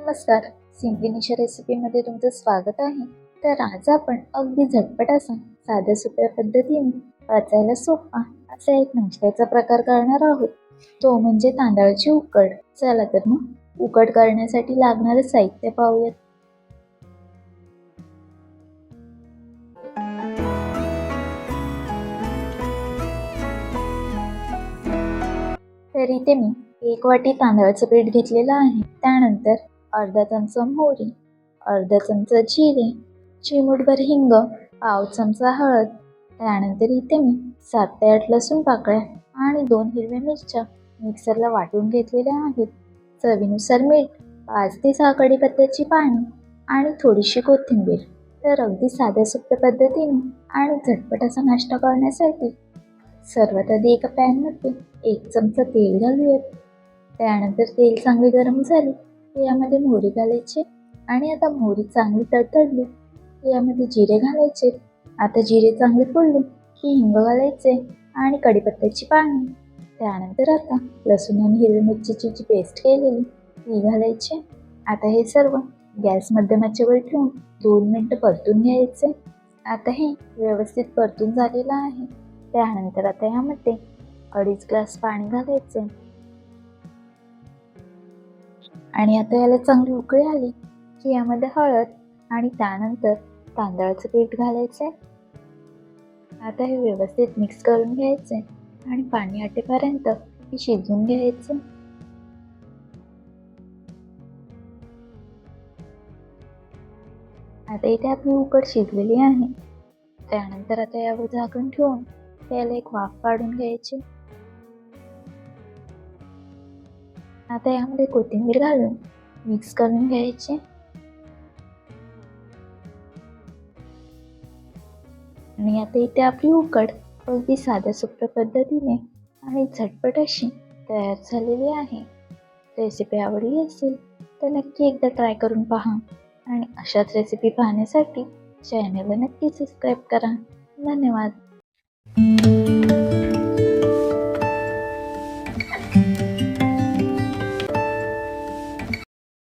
नमस्कार. सिंपलीनिशा रेसिपीमध्ये तुमचं स्वागत आहे. तर आज आपण अगदी झटपट असा साध्या सोप्या पद्धतीने वाचायला सोपा असा एक नाश्त्याचा प्रकार करणार आहोत. तो म्हणजे तांदळाची उकड. चला तर मग उकड करण्यासाठी लागणारं साहित्य पाहूयात. तर इथे मी एक वाटी तांदळाचं पीठ घेतलेलं आहे. त्यानंतर अर्धा चमचा मोहरी अर्धा चमचा जिरे चिमूटभर हिंग पाव चमचा हळद त्यानंतर इथे मी सात ते आठ लसूण पाकळ्या आणि दोन हिरव्या मिरच्या मिक्सरला वाटून घेतलेल्या आहेत. चवीनुसार मीठ पाच ते सहा कढीपत्त्याची पाने आणि थोडीशी कोथिंबीर. तर अगदी साध्या सोप्या पद्धतीने आणि झटपट असा नाश्ता करण्यासाठी सर्वात आधी एका पॅनमध्ये एक चमचा तेल घालूयात. त्यानंतर तेल चांगले गरम झाले यामध्ये मोहरी घालायची आणि आता मोहरी चांगली तडतडली. यामध्ये जिरे घालायचे. आता जिरे चांगले फोडले की हिंग घालायचे आणि कढीपत्त्याची पाने. त्यानंतर आता लसूण आणि हिरवी मिरचीची जी पेस्ट केलेली ती घालायची. आता हे सर्व गॅस मध्यमाच्यावर ठेवून दोन मिनटं परतून घ्यायचे. आता हे व्यवस्थित परतून झालेलं आहे. त्यानंतर आता यामध्ये अडीच ग्लास पाणी घालायचे. आणि आता याला चांगली उकळी आली की यामध्ये हळद आणि त्यानंतर तांदळाचं पीठ घालायचं आहे आता हे व्यवस्थित मिक्स करून घ्यायचे आणि पाणी आटेपर्यंत हे शिजवून घ्यायचे आता इथे आपली उकड शिजलेली आहे. त्यानंतर आता यावर झाकण ठेवून त्याला एक वाफ काढून घ्यायची. आता यामध्ये कोथिंबीर घालून मिक्स करून घ्यायचे. आणि आता इथे आपली उकड अगदी साध्या सोप्या पद्धतीने आणि झटपट अशी तयार झालेली आहे. रेसिपी आवडली असेल तर नक्की एकदा ट्राय करून पहा आणि अशाच रेसिपी पाहण्यासाठी चॅनलला नक्की सबस्क्राईब करा. धन्यवाद.